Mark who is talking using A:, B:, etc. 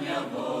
A: Господня Бога.